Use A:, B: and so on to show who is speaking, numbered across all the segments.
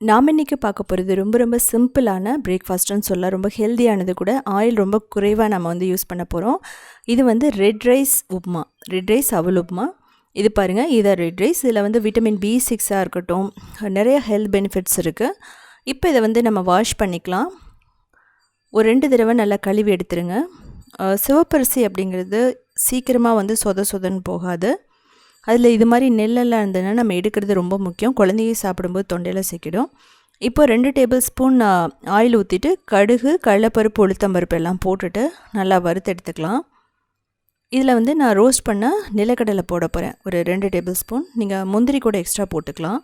A: நாம் இன்றைக்கி பார்க்க போகிறது ரொம்ப ரொம்ப சிம்பிளான பிரேக்ஃபாஸ்ட்டுன்னு சொல்ல ரொம்ப ஹெல்த்தியானது கூட ஆயில் ரொம்ப குறைவாக நம்ம வந்து யூஸ் பண்ண போகிறோம் இது வந்து red rice upma. Red rice அவல் உப்மா. இது பாருங்கள் இதை ரெட் ரைஸ் இதில் வந்து விட்டமின் பி சிக்ஸாக இருக்கட்டும் நிறைய ஹெல்த் பெனிஃபிட்ஸ் இருக்குது இப்போ இதை வந்து நம்ம வாஷ் பண்ணிக்கலாம். ஒரு ரெண்டு தடவை நல்லா கழுவி எடுத்துருங்க. சிவப்பரிசி அப்படிங்கிறது சீக்கிரமாக வந்து சொத சொதன்னு போகாது. அதில் இது மாதிரி நெல்லெல்லாம் இருந்ததுன்னா நம்ம எடுக்கிறது ரொம்ப முக்கியம். குழந்தைய சாப்பிடும்போது தொண்டையில் சிக்கிடும். இப்போ ரெண்டு டேபிள் ஸ்பூன் ஆயில் ஊற்றிட்டு கடுகு கடலப்பருப்பு உளுத்தம்பருப்பு எல்லாம் போட்டுட்டு நல்லா வறுத்து எடுத்துக்கலாம். இதில் வந்து நான் ரோஸ்ட் பண்ண நிலக்கடலை போட போகிறேன் ஒரு ரெண்டு டேபிள் ஸ்பூன். நீங்கள் முந்திரி கூட எக்ஸ்ட்ரா போட்டுக்கலாம்.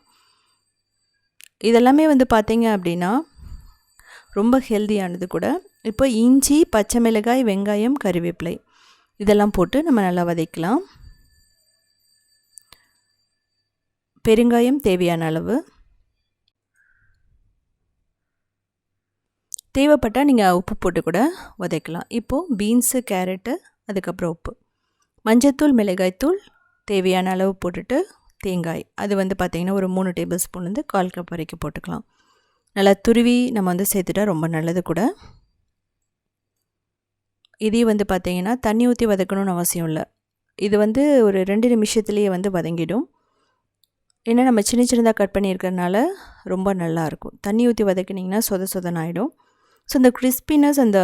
A: இதெல்லாமே வந்து பார்த்தீங்க அப்படின்னா ரொம்ப ஹெல்த்தியானது கூட. இப்போ இஞ்சி பச்சை மிளகாய் வெங்காயம் கறிவேப்பிலை இதெல்லாம் போட்டு நம்ம நல்லா வதக்கலாம். பெருங்காயம் தேவையான அளவு. தேவைப்பட்டால் நீங்கள் உப்பு போட்டு கூட வதக்கலாம். இப்போது பீன்ஸு கேரட்டு அதுக்கப்புறம் உப்பு. மஞ்சத்தூள் மிளகாய்த்தூள் தேவையான அளவு போட்டுட்டு தேங்காய். அது வந்து பார்த்திங்கன்னா ஒரு மூணு டேபிள் ஸ்பூன் வந்து கால் கப் வரைக்கும் போட்டுக்கலாம். நல்லா துருவி நம்ம வந்து சேர்த்துட்டா ரொம்ப நல்லது கூட. இதையும் வந்து பார்த்திங்கன்னா தண்ணி ஊற்றி வதக்கணும்னு அவசியம் இல்லை. இது வந்து ஒரு ரெண்டு நிமிஷத்துலேயே வந்து வதங்கிடும். ஏன்னா நம்ம சின்ன சின்னதாக கட் பண்ணியிருக்கிறதுனால ரொம்ப நல்லாயிருக்கும். தண்ணி ஊற்றி வதக்கினிங்கன்னா சொத சொதன் ஆகிடும் ஸோ அந்த கிறிஸ்பினஸ் அந்த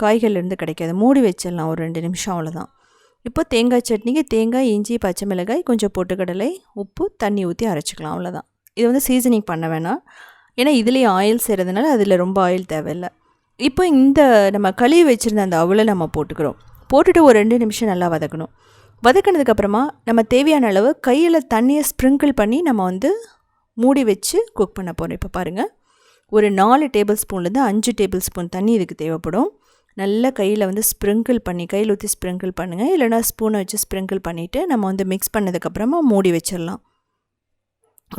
A: காய்கள்லேருந்து கிடைக்காது. மூடி வச்சிடலாம் ஒரு ரெண்டு நிமிஷம் அவ்வளோதான். இப்போ தேங்காய் சட்னிக்கு தேங்காய் இஞ்சி பச்சை மிளகாய் கொஞ்சம் பொட்டுக்கடலை உப்பு தண்ணி ஊற்றி அரைச்சிக்கலாம் அவ்வளோதான். இது வந்து சீசனிங் பண்ண வேணாம். ஏன்னா இதுலேயே ஆயில் செய்கிறதுனால அதில் ரொம்ப ஆயில் தேவையில்லை. இப்போ இந்த நம்ம கழுவி வச்சுருந்த அந்த அவளை நம்ம போட்டுக்கிறோம். போட்டுட்டு ஒரு ரெண்டு நிமிஷம் நல்லா வதக்கணும். வதக்கினதுக்கப்புறமா நம்ம தேவையான அளவு கையில் தண்ணியை ஸ்ப்ரிங்கிள் பண்ணி நம்ம வந்து மூடி வச்சு குக் பண்ண போகிறோம் இப்போ பாருங்கள் ஒரு நாலு டேபிள் ஸ்பூன்லேருந்து அஞ்சு டேபிள் ஸ்பூன் தண்ணி இதுக்கு தேவைப்படும். நல்லா கையில் வந்து ஸ்ப்ரிங்கிள் பண்ணி கையில் ஊற்றி ஸ்ப்ரிங்கிள் பண்ணுங்கள் இல்லைனா ஸ்பூனை வச்சு ஸ்ப்ரிங்கிள் பண்ணிவிட்டு நம்ம வந்து மிக்ஸ் பண்ணதுக்கப்புறமா மூடி வச்சிடலாம்.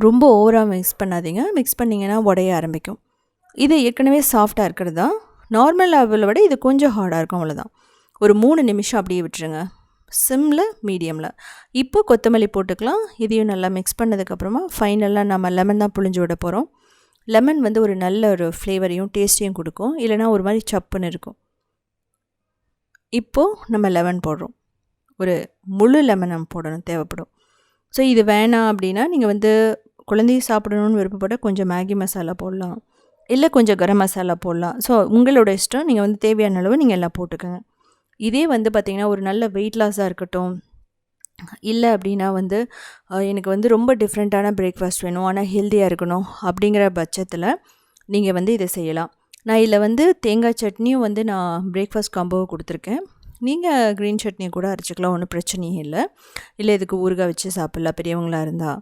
A: ரொம்ப ஓவராக மிக்ஸ் பண்ணாதீங்க. மிக்ஸ் பண்ணிங்கன்னா உடைய ஆரம்பிக்கும். இது ஏற்கனவே சாஃப்டாக இருக்கிறது தான். நார்மல் லெவலை விட இது கொஞ்சம் ஹார்டாக இருக்கும். அவ்வளோதான் ஒரு மூணு நிமிஷம் அப்படியே விட்டுருங்க. சிம்மில் மீடியமில். இப்போ கொத்தமல்லி போட்டுக்கலாம். இதையும் நல்லா மிக்ஸ் பண்ணதுக்கப்புறமா ஃபைனலாக நம்ம லெமன் தான் புழிஞ்சு விட போகிறோம் லெமன் வந்து ஒரு நல்ல ஒரு ஃப்ளேவரையும் டேஸ்ட்டையும் கொடுக்கும். இல்லைனா ஒரு மாதிரி சப்புன்னு இருக்கும். இப்போது நம்ம லெமன் போடுறோம். ஒரு முழு லெமன் நம்ம போடணும் தேவைப்படும். ஸோ இது வேணாம் அப்படின்னா நீங்கள் வந்து குழந்தைய சாப்பிடணும்னு விருப்பப்பட கொஞ்சம் மேகி மசாலா போடலாம். இல்லை கொஞ்சம் கரம் மசாலா போடலாம். ஸோ உங்களோட இஷ்டம். நீங்கள் வந்து தேவையான அளவு நீங்கள் எல்லாம் போட்டுக்கோங்க. இதே வந்து பார்த்திங்கன்னா ஒரு நல்ல வெயிட் லாஸாக இருக்கட்டும் இல்லை அப்படின்னா வந்து எனக்கு வந்து ரொம்ப டிஃப்ரெண்ட்டான பிரேக்ஃபாஸ்ட் வேணும் ஆனால் ஹெல்த்தியாக இருக்கணும் அப்படிங்கிற பட்சத்தில் நீங்கள் வந்து இதை செய்யலாம். நான் இதில் வந்து தேங்காய் சட்னியும் வந்து நான் பிரேக்ஃபாஸ்ட் காம்போவை கொடுத்துருக்கேன். நீங்கள் க்ரீன் சட்னியை கூட அரைச்சிக்கலாம் ஒன்றும் பிரச்சனையும் இல்லை. இல்லை இதுக்கு ஊறுகாய் வச்சு சாப்பிட்லாம் பெரியவங்களாக இருந்தால்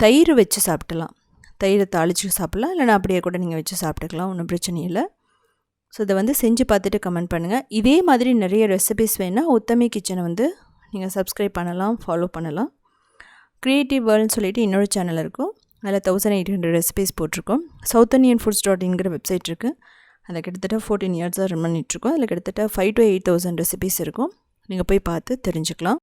A: தயிர் வச்சு சாப்பிடலாம். தயிரை தாளித்து சாப்பிட்லாம் இல்லைனா அப்படியே கூட நீங்கள் வச்சு சாப்பிட்டுக்கலாம் ஒன்றும் பிரச்சனையும் இல்லை. ஸோ இதை வந்து செஞ்சு பார்த்துட்டு கமெண்ட் பண்ணுங்கள் இதே மாதிரி நிறைய ரெசிபிஸ் வேணால் உத்தமி கிச்சனை வந்து நீங்கள் சப்ஸ்கிரைப் பண்ணலாம் ஃபாலோ பண்ணலாம். க்ரியேட்டிவ் வேர்ல்டுன்னு சொல்லிட்டு இன்னொரு சேனல் இருக்கும். அதில் தௌசண்ட் எயிட் ஹண்ட்ரட் ரெசிபிஸ் போட்டிருக்கோம். சவுத் இண்டியன் ஃபுட்ஸ் டாட் இன்கிற வெப்சைட் இருக்குது அதில் கிட்டத்தட்ட ஃபோர்டீன் இயர்ஸாக ரன் பண்ணிகிட்ருக்கோம் அதில் கிட்டத்தட்ட five to eight thousand recipes இருக்கும். நீங்கள் போய் பார்த்து தெரிஞ்சுக்கலாம்.